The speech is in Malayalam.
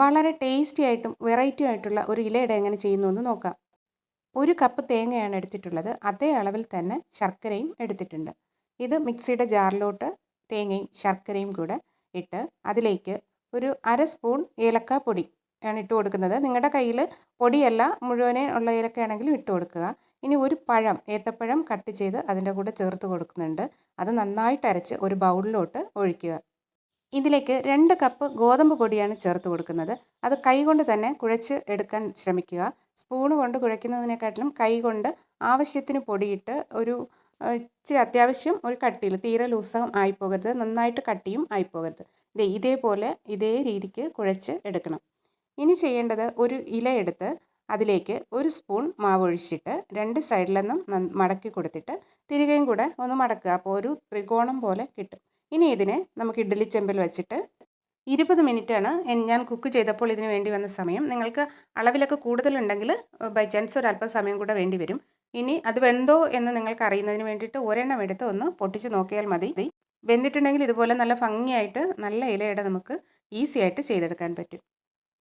വളരെ ടേസ്റ്റി ആയിട്ടും വെറൈറ്റി ആയിട്ടുള്ള ഒരു ഇലയുടെ എങ്ങനെ ചെയ്യുന്നു എന്ന് നോക്കാം. ഒരു കപ്പ് തേങ്ങയാണ് എടുത്തിട്ടുള്ളത്. അതേ അളവിൽ തന്നെ ശർക്കരയും എടുത്തിട്ടുണ്ട്. ഇത് മിക്സിയുടെ ജാറിലോട്ട് തേങ്ങയും ശർക്കരയും കൂടെ ഇട്ട് അതിലേക്ക് ഒരു അര സ്പൂൺ ഏലക്കാപ്പൊടി ആണ് ഇട്ട് കൊടുക്കുന്നത്. നിങ്ങളുടെ കയ്യിൽ പൊടിയല്ല മുഴുവനെ ഉള്ള ഏലക്കയാണെങ്കിലും ഇട്ട് കൊടുക്കുക. ഇനി ഒരു പഴം ഏത്തപ്പഴം കട്ട് ചെയ്ത് അതിന്റെ കൂടെ ചേർത്ത് കൊടുക്കുന്നുണ്ട്. അത് നന്നായിട്ട് അരച്ച് ഒരു ബൗളിലോട്ട് ഒഴിക്കുക. ഇതിലേക്ക് രണ്ട് കപ്പ് ഗോതമ്പ് പൊടിയാണ് ചേർത്ത് കൊടുക്കുന്നത്. അത് കൈകൊണ്ട് തന്നെ കുഴച്ച് എടുക്കാൻ ശ്രമിക്കുക. സ്പൂണ് കൊണ്ട് കുഴയ്ക്കുന്നതിനെക്കാട്ടിലും കൈകൊണ്ട് ആവശ്യത്തിന് പൊടിയിട്ട് ഒരു ഇച്ചിരി അത്യാവശ്യം ഒരു കട്ടിയിൽ തീരെ ലൂസം ആയിപ്പോകരുത്. നന്നായിട്ട് കട്ടിയും ആയിപ്പോകരുത്. ഇതേ ഇതേപോലെ ഇതേ രീതിക്ക് കുഴച്ച് എടുക്കണം. ഇനി ചെയ്യേണ്ടത് ഒരു ഇല എടുത്ത് അതിലേക്ക് ഒരു സ്പൂൺ മാവ് ഒഴിച്ചിട്ട് രണ്ട് സൈഡിൽ നിന്നും മടക്കി കൊടുത്തിട്ട് തിരികെയും കൂടെ ഒന്ന് മടക്കുക. അപ്പോൾ ഒരു ത്രികോണം പോലെ കിട്ടും. ഇനി ഇതിനെ നമുക്ക് ഇഡ്ഡലി ചെമ്പിൽ വെച്ചിട്ട് ഇരുപത് മിനിറ്റാണ് ഞാൻ കുക്ക് ചെയ്തപ്പോൾ ഇതിന് വേണ്ടി വന്ന സമയം. നിങ്ങൾക്ക് അളവിലൊക്കെ കൂടുതലുണ്ടെങ്കിൽ ബൈ ചാൻസ് ഒരു അല്പം സമയം കൂടെ വേണ്ടി വരും. ഇനി അത് വെന്തോ എന്ന് നിങ്ങൾക്ക് അറിയുന്നതിന് വേണ്ടിയിട്ട് ഒരെണ്ണം എടുത്ത് ഒന്ന് പൊട്ടിച്ച് നോക്കിയാൽ മതി. വെന്തിട്ടുണ്ടെങ്കിൽ ഇതുപോലെ നല്ല ഭംഗിയായിട്ട് നല്ല ഇലയുടെ നമുക്ക് ഈസി ആയിട്ട് ചെയ്തെടുക്കാൻ പറ്റും.